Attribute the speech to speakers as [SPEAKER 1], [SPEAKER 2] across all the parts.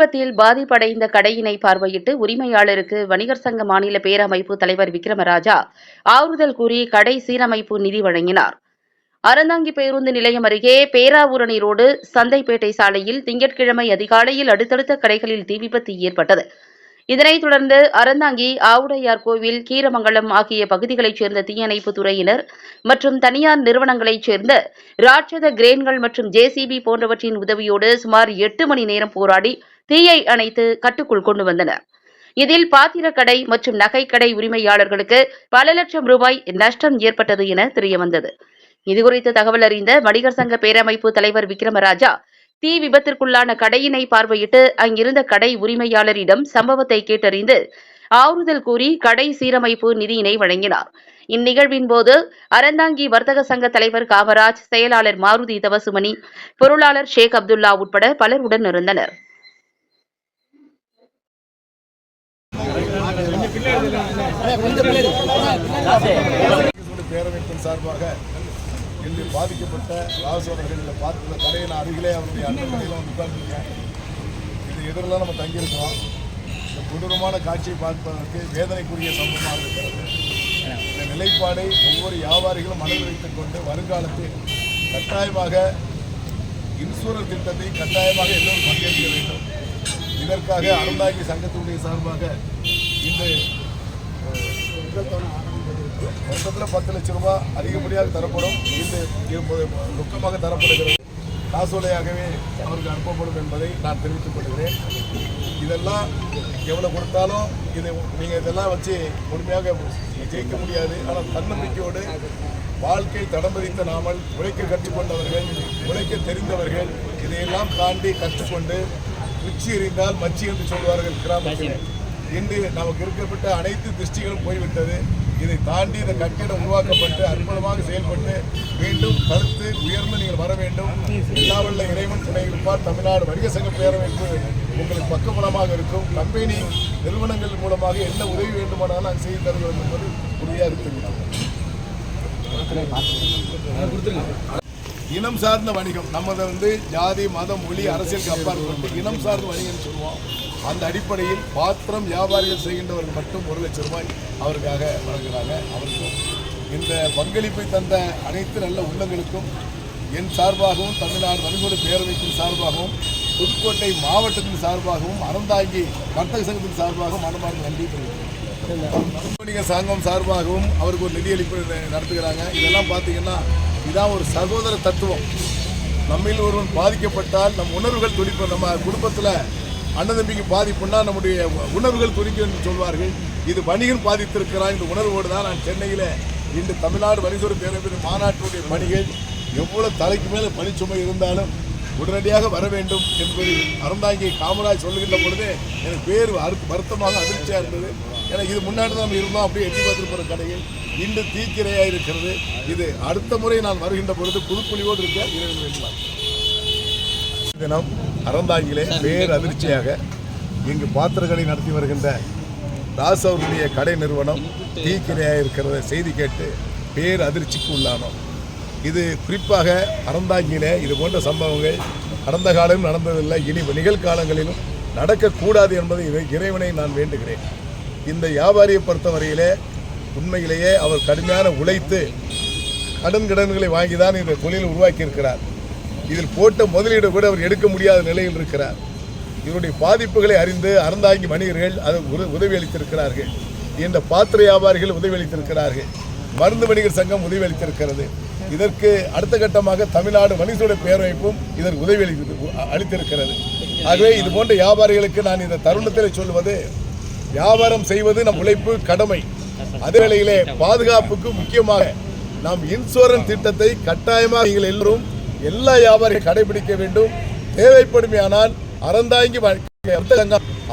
[SPEAKER 1] விபத்தில் பாதிப்படைந்த கடையினை பார்வையிட்டு உரிமையாளருக்கு வணிகர் சங்க மாநில பேரமைப்பு தலைவர் விக்ரமராஜா ஆறுதல் கூறி கடை சீரமைப்பு நிதி வழங்கினார். அறந்தாங்கி பேருந்து நிலையம் அருகே பேராவூரணி ரோடு சந்தைப்பேட்டை சாலையில் திங்கட்கிழமை அதிகாலையில் அடுத்தடுத்த கடைகளில் தீ விபத்து ஏற்பட்டது. இதனைத் தொடர்ந்து அறந்தாங்கி ஆவுடையார் கோவில் கீரமங்கலம் ஆகிய பகுதிகளைச் சேர்ந்த தீயணைப்பு துறையினர் மற்றும் தனியார் நிறுவனங்களைச் சேர்ந்த ராட்சத கிரேன்கள் மற்றும் ஜேசிபி போன்றவற்றின் உதவியோடு சுமார் எட்டு மணி நேரம் போராடி தீயை அணைத்து கட்டுக்குள் கொண்டு வந்தனர். இதில் பாத்திரக்கடை மற்றும் நகைக்கடை உரிமையாளர்களுக்கு பல லட்சம் ரூபாய் நஷ்டம் ஏற்பட்டது என தெரியவந்தது. இதுகுறித்து தகவல் அறிந்த வணிகர் சங்க பேரமைப்பு தலைவர் விக்ரமராஜா தீ விபத்திற்குள்ளான கடையினை பார்வையிட்டு அங்கிருந்த கடை உரிமையாளரிடம் சம்பவத்தை கேட்டறிந்து ஆறுதல் கூறி கடை சீரமைப்பு நிதியினை வழங்கினார். இந்நிகழ்வின் போது அறந்தாங்கி வர்த்தக சங்க தலைவர் காமராஜ் செயலாளர் மாருதி தவசுமணி பொருளாளர் ஷேக் அப்துல்லா உட்பட பலர் உடன் இருந்தனர்
[SPEAKER 2] பேரமைப்பின் சார்பாக இன்று பாதிக்கப்பட்ட ராசோதர்கள் பார்த்துள்ள கடையின் அருகிலே அவருடைய அண்ணன் வந்து உட்கார்ந்துருக்கேன் இது எதிரெல்லாம் நம்ம தங்கியிருக்கிறோம். இந்த கொடூரமான காட்சியை பார்ப்பதற்கு வேதனைக்குரிய சம்பவமாக இருக்கிறது. இந்த நிலைப்பாடை ஒவ்வொரு வியாபாரிகளும் மனதில் வைத்துக் கொண்டு வருங்காலத்தில் கட்டாயமாக இன்சூரன்ஸ் திட்டத்தை கட்டாயமாக எல்லோரும் பங்கேற்க வேண்டும். இதற்காக அறந்தாங்கி சங்கத்தினுடைய சார்பாக இந்த வருஷத்தில் பத்து லட்சம் ரூபாய் அதிகப்படியாக தரப்படும். இந்த இது ரொக்கமாக தரப்படுகிறது. காசோலையாகவே அவருக்கு அனுப்பப்படும் என்பதை நான் தெரிவித்துக் கொள்கிறேன். இதெல்லாம் எவ்வளோ கொடுத்தாலும் இதை நீங்கள் இதெல்லாம் வச்சு முழுமையாக ஜெயிக்க முடியாது. ஆனால் தன்னம்பிக்கையோடு வாழ்க்கை தடம் பதித்த நாமல் உழைக்க கற்றுக்கொண்டவர்கள் உழைக்க தெரிந்தவர்கள் இதையெல்லாம் தாண்டி கற்றுக்கொண்டு உச்சி எறிந்தால் மச்சி என்று சொல்வார்கள் கிராமத்தில். இன்று நமக்கு இருக்கப்பட்ட அனைத்து திருஷ்டிகளும் போய்விட்டது. இதை தாண்டி இந்த கட்டிடம் உருவாக்கப்பட்டு அற்புதமாக செயல்பட்டு மீண்டும் கருத்து உயர்ந்து நீங்கள் வர வேண்டும். எல்லா இறைவன் துணை இருப்பார். தமிழ்நாடு வணிக சங்க பேரமைப்பு உங்களுக்கு பக்கபலமாக இருக்கும். கம்பெனி நிறுவனங்கள் மூலமாக என்ன உதவி வேண்டுமானாலும் நாங்கள் செய்து தருகிறோம் என்பது உறுதியாக இருக்கிறோம் இனம் சார்ந்த வணிகம். நம்மதை வந்து ஜாதி மதம் மொழி அரசியலுக்கு அப்பாற்பட்டு இனம் சார்ந்த வணிகம்னு சொல்லுவோம். அந்த அடிப்படையில் பாத்திரம் வியாபாரிகள் செய்கின்றவர்கள் மட்டும் ஒரு லட்சம் ரூபாய் அவருக்காக வழங்குகிறாங்க அவருக்கும் இந்த பங்களிப்பை தந்த அனைத்து நல்ல உள்ளங்களுக்கும் என் சார்பாகவும் தமிழ்நாடு வன்கொடு பேரவைக்கும் சார்பாகவும் புதுக்கோட்டை மாவட்டத்தின் சார்பாகவும் அறந்தாங்கி வர்த்தக சங்கத்தின் சார்பாகவும் மனமார்ந்த நன்றி தெரிவிக்கிறேன். சங்கம் சார்பாகவும் அவருக்கு ஒரு நிதியளிப்பு நடத்துகிறாங்க. இதெல்லாம் பார்த்தீங்கன்னா இதான் ஒரு சகோதர தத்துவம். நம்மில் ஒருவன் பாதிக்கப்பட்டால் நம் உணர்வுகள் துடிப்பு நம்ம குடும்பத்தில் அண்ணன் தம்பிக்கு பாதிப்புன்னா நம்முடைய உணர்வுகள் துடிக்கும் என்று சொல்வார்கள். இது வணிகன் பாதித்திருக்கிறான் இந்த உணர்வோடு தான் நான் சென்னையில் இன்று தமிழ்நாடு வணிகர் பேரவை மாநாட்டுடைய பணிகள் எவ்வளோ தலைக்கு மேலே பணிச்சுமை இருந்தாலும் உடனடியாக வர வேண்டும் என்பது அறந்தாங்கி காமராஜ் சொல்லுகின்ற பொழுது எனக்கு பேர் அறு- வருத்தமாக அதிர்ச்சியாக இருந்தது. ஏன்னா இது முன்னாடி தான் நம்ம இருந்தோம். அப்படியே எட்டி பார்த்துட்டு போகிற கடைகள் இன்று தீக்கிரையாக இருக்கிறது. இது அடுத்த முறை நான் வருகின்ற பொழுது புதுப்புலியோடு இருக்க இரவு வேண்டலாம் தினம் அறந்தாங்கிலே பேர் அதிர்ச்சியாக இங்கு பாத்திரங்களை நடத்தி வருகின்ற ராஸ் அவர்களுடைய கடை நிறுவனம் தீக்கிரையாக இருக்கிறத செய்தி கேட்டு பேர் அதிர்ச்சிக்கு உள்ளானோம் இது குறிப்பாக அறந்தாங்கிலே இது போன்ற சம்பவங்கள் கடந்த காலம் நடந்ததில்லை. இனி நிகழ்காலங்களிலும் நடக்கக்கூடாது என்பதை இதை இறைவனை நான் வேண்டுகிறேன். இந்த வியாபாரியை பொறுத்தவரையிலே உண்மையிலேயே அவர் கடுமையான உழைத்து கடன் கடன்களை வாங்கி தான் இந்த தொழில் உருவாக்கியிருக்கிறார். இதில் போட்ட முதலீடு கூட அவர் எடுக்க முடியாத நிலையில் இருக்கிறார். இவருடைய பாதிப்புகளை அறிந்து அறந்தாங்கி வணிகர்கள் அது உத- உதவி அளித்திருக்கிறார்கள் இந்த பாத்திர வியாபாரிகள் உதவி அளித்திருக்கிறார்கள் மருந்து வணிகர் சங்கம் உதவி அளித்திருக்கிறது இதற்கு அடுத்த கட்டமாக தமிழ்நாடு வணிகர்களுடைய பேரமைப்பும் இதற்கு உதவி அளித்து அளித்திருக்கிறது. ஆகவே இது போன்ற வியாபாரிகளுக்கு நான் இந்த தருணத்தில் சொல்வது வியாபாரம் செய்வது நம் உழைப்பு கடமை. அதே வேளையிலே பாதுகாப்புக்கு முக்கியமாக நாம் இன்சூரன்ஸ் திட்டத்தை கட்டாயமாக நீங்கள் எல்லோரும் எல்லா வியாபாரிகளும் கடைபிடிக்க வேண்டும். தேவைப்படுமையானால் அறந்தாங்கி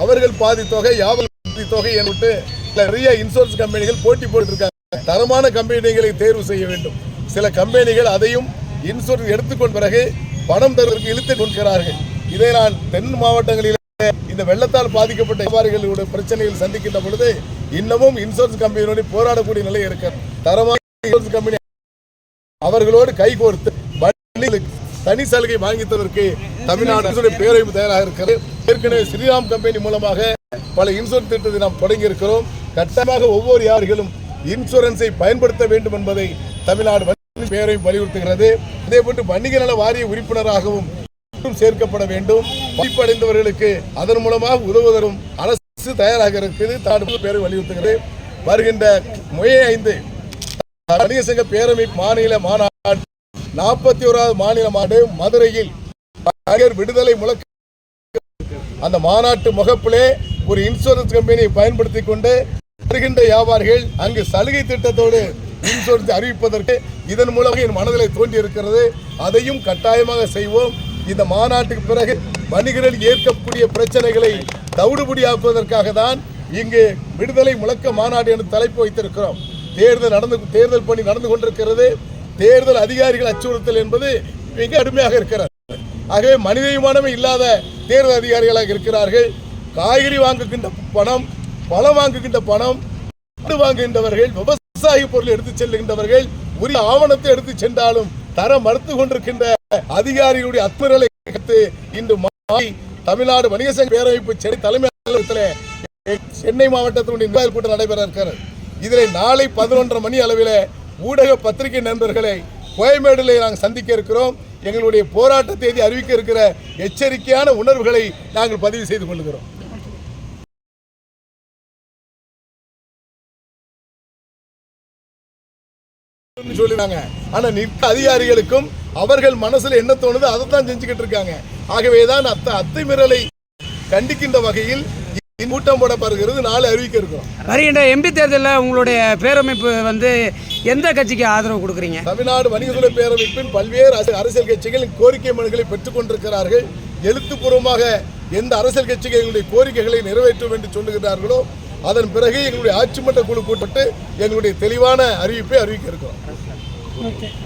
[SPEAKER 2] அவர்கள் பாதி தொகை வியாபாரி தொகை என்று நிறைய இன்சூரன்ஸ் கம்பெனிகள் போட்டி போட்டிருக்காங்க. தரமான கம்பெனிகளை தேர்வு செய்ய வேண்டும். சில கம்பெனிகள் அதையும் இன்சூரன்ஸ் எடுத்துக்கொண்ட பிறகு பணம் தருவதற்கு இழுத்து கொள்கிறார்கள் இதை நான் தென் மாவட்டங்களில் இந்த வெள்ளத்தால் பாதிக்கப்பட்ட வியாபாரிகளுடைய பிரச்சனைகள் சந்திக்கின்ற பொழுது இன்னமும் இன்சூரன்ஸ் கம்பெனியோடு போராடக்கூடிய நிலை இருக்கிறது. தரமான இன்சூரன்ஸ் கம்பெனி அவர்களோடு கைகோர்த்து தனி சலுகை வாங்கி தருவதற்கு தமிழ்நாடு அரசுடைய பேரவைப்பு தயாராக இருக்கிறது. ஏற்கனவே ஸ்ரீராம் கம்பெனி மூலமாக பல இன்சூரன்ஸ் திட்டத்தை நாம் தொடங்கி இருக்கிறோம் கட்டமாக ஒவ்வொரு யார்களும் இன்சூரன்ஸை பயன்படுத்த வேண்டும் என்பதை தமிழ்நாடு வணிகர் வலியுறுத்துகிறது. அதே போன்று வணிக நல வாரிய உறுப்பினராகவும் சேர்க்கப்பட வேண்டும். பாதிப்படைந்தவர்களுக்கு அதன் மூலமாக உதவுவதும் அரசு தயாராக இருக்குது தமிழ்நாடு பேரவை வலியுறுத்துகிறது. வருகின்ற முய ஐந்து வணிக சங்க பேரவை மாநில மாநாடு நாற்பத்தி ஓராவது மாநில மாநாடு மதுரையில் விடுதலை முழக்க அந்த மாநாட்டு முகப்பிலே ஒரு இன்சூரன்ஸ் கம்பெனியை பயன்படுத்தி கொண்டு வருகின்ற வியாபாரிகள் அங்கு சலுகை திட்டத்தோடு இன்சூரன்ஸ் அறிவிப்பதற்கு இதன் மூலமாக என் மனதில் தோன்றி இருக்கிறது அதையும் கட்டாயமாக செய்வோம். இந்த மாநாட்டுக்கு பிறகு வணிகர்கள் ஏற்கக்கூடிய பிரச்சனைகளை தவிடுபடியாக்குவதற்காக தான் இங்கு விடுதலை முழக்க மாநாடு என்று தலைப்பு வைத்திருக்கிறோம். தேர்தல் நடந்து தேர்தல் பணி நடந்து கொண்டிருக்கிறது. தேர்தல் அதிகாரிகள் அச்சுறுத்தல் என்பது மிக கடுமையாக இருக்கிறார் ஆகவே மனிதமானமே இல்லாத தேர்தல் அதிகாரிகளாக இருக்கிறார்கள். காய்கறி வாங்குகின்ற பணம் பழம் வாங்குகின்ற பணம் வாங்குகின்றவர்கள் விவசாய பொருள் எடுத்து செல்லுகின்றவர்கள் உரிய ஆவணத்தை எடுத்து சென்றாலும் தர மறுத்து கொண்டிருக்கின்ற அதிகாரிகளுடைய அத்துமீறலை இன்று மாலை தமிழ்நாடு வணிக சங்க பேரமைப்பு சென்னை தலைமை அலுவலகத்தில் சென்னை மாவட்டத்தினுடைய கூட்டம் நடைபெற இருக்கிறது. இதில் நாளை பதினொன்றரை மணி அளவில் ஊடக பத்திரிகை நண்பர்களை கோயம்பேடுல நாங்கள் சந்திக்க இருக்கிறோம். எங்களுடைய போராட்ட தேதி அறிவிக்க இருக்கிற எச்சரிக்கையான உணர்வுகளை நாங்கள் பதிவு செய்து கொள்கிறோம். சொல்லிடுறாங்க ஆனா நிற்க அதிகாரிகளுக்கும் அவர்கள் மனசுல என்ன தோணுதோ அதை தான் செஞ்சுக்கிட்டு இருக்காங்க. ஆகவேதான் அத்த அத்துமீறலை கண்டிக்கின்ற வகையில் கூட்டம் போடப்படுகிறது. நாளை அறிவிக்க இருக்கிறோம்.
[SPEAKER 3] வருகின்ற எம்பி தேர்தலில் உங்களுடைய பேரமைப்பு வந்து எந்த கட்சிக்கு ஆதரவு கொடுக்குறீங்க?
[SPEAKER 2] தமிழ்நாடு வணிகத்துறை பேரமைப்பின் பல்வேறு அரசு- அரசியல் கட்சிகள் கோரிக்கை மனுக்களை பெற்றுக் கொண்டிருக்கிறார்கள் எழுத்துப்பூர்வமாக எந்த அரசியல் கட்சிகள் எங்களுடைய கோரிக்கைகளை நிறைவேற்றும் என்று சொல்லுகிறார்களோ அதன் பிறகு எங்களுடைய ஆட்சி மன்ற குழு கூட்டப்பட்டு எங்களுடைய தெளிவான அறிவிப்பை அறிவிக்க இருக்கிறோம்.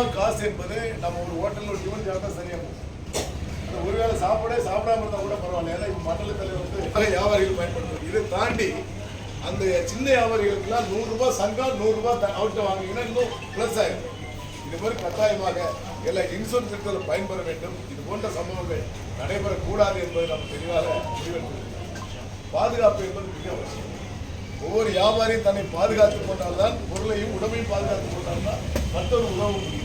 [SPEAKER 2] ரூபாய் காசு என்பது நம்ம ஒரு ஹோட்டலில் ஒரு டிஃபன் சாப்பிட்டா சரியாக போகும். அந்த ஒருவேளை சாப்பாடே சாப்பிடாம இருந்தால் கூட பரவாயில்ல. ஏன்னா இப்போ மண்டல தலைவர் வந்து பல வியாபாரிகள் பயன்படுத்துறது இதை தாண்டி அந்த சின்ன வியாபாரிகளுக்கெல்லாம் நூறுரூபா சங்கம் நூறுரூபா த- அவர்கிட்ட வாங்கினீங்கன்னா இன்னும் ப்ளஸ் ஆகிடும் இது மாதிரி கட்டாயமாக எல்லா இன்சூரன்ஸ் திட்டத்தில் பயன்பெற வேண்டும். இது போன்ற சம்பவங்கள் நடைபெறக்கூடாது என்பதை நாம் தெளிவாக முடிவெடுத்திருக்கிறோம். பாதுகாப்பு என்பது மிக அவசியம். ஒவ்வொரு வியாபாரியும் தன்னை பாதுகாத்துக் கொண்டால்தான் பொருளையும் உடமையும் பாதுகாத்துக் கொண்டால்தான் மற்றொரு உதவ முடியும்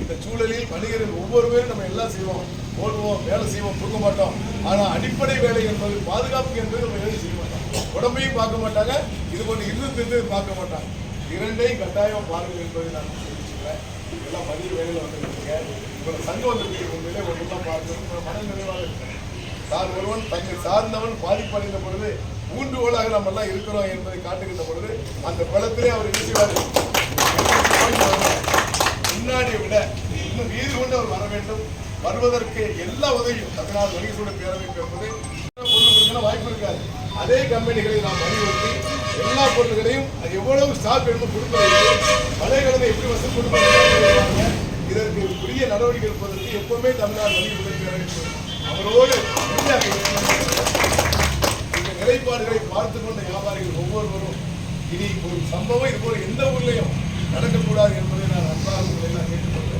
[SPEAKER 2] இந்த சூழலில் வணிகர்கள் ஒவ்வொருவரும் நம்ம எல்லாம் செய்வோம் ஓடுவோம் வேலை செய்வோம் தூங்க மாட்டோம். ஆனா அடிப்படை வேலை என்பது பாதுகாப்பு என்பது நம்ம எதுவும் செய்ய மாட்டோம். உடம்பையும் பார்க்க மாட்டாங்க இது போன்ற இருந்தது பார்க்க மாட்டாங்க. இரண்டையும் கட்டாயம் பாருங்கள் என்பதை நான் தெரிவிச்சுக்கிறேன். இதெல்லாம் மதிய வேலையில் வந்துருக்கீங்க. இப்போ சங்கம் வந்திருக்கீங்க. உண்மையிலே ஒன்றெல்லாம் பார்க்கணும் மன நிறைவாக இருக்கிறேன். தான் ஒருவன் தன்னை சார்ந்தவன் பாதிப்படைந்த பொழுது ஊன்றுகோலாக நம்ம எல்லாம் இருக்கிறோம் என்பதை காட்டுகின்ற பொழுது அந்த பலத்திலே அவர் என்ன செய்வார்? முன்னாடியை விட இன்னும் நீதி கொண்டு அவர் வர வேண்டும். வருவதற்கு எல்லா உதவியும் தமிழ்நாடு வணிகசூழ பேரமைப்பு என்பது வாய்ப்பு இருக்காது. அதே கம்பெனிகளை நாம் வலியுறுத்தி எல்லா பொருட்களையும் அது எவ்வளவு ஸ்டாக் எடுத்து கொடுப்பதற்கு மலைகளை எப்படி வசூல் கொடுப்பதற்கு இதற்கு உரிய நடவடிக்கை எடுப்பதற்கு எப்பவுமே தமிழ்நாடு வணிகசூழ பேரமைப்பு அவரோடு இந்த நிலைப்பாடுகளை பார்த்து கொண்ட வியாபாரிகள் ஒவ்வொருவரும் இனி ஒரு சம்பவம் இது போல எந்த ஊர்லையும் நடக்கக்கூடாது என்பதை நான் அன்பாக உங்களை எல்லாம் கேட்டுக்கொள்கிறேன்.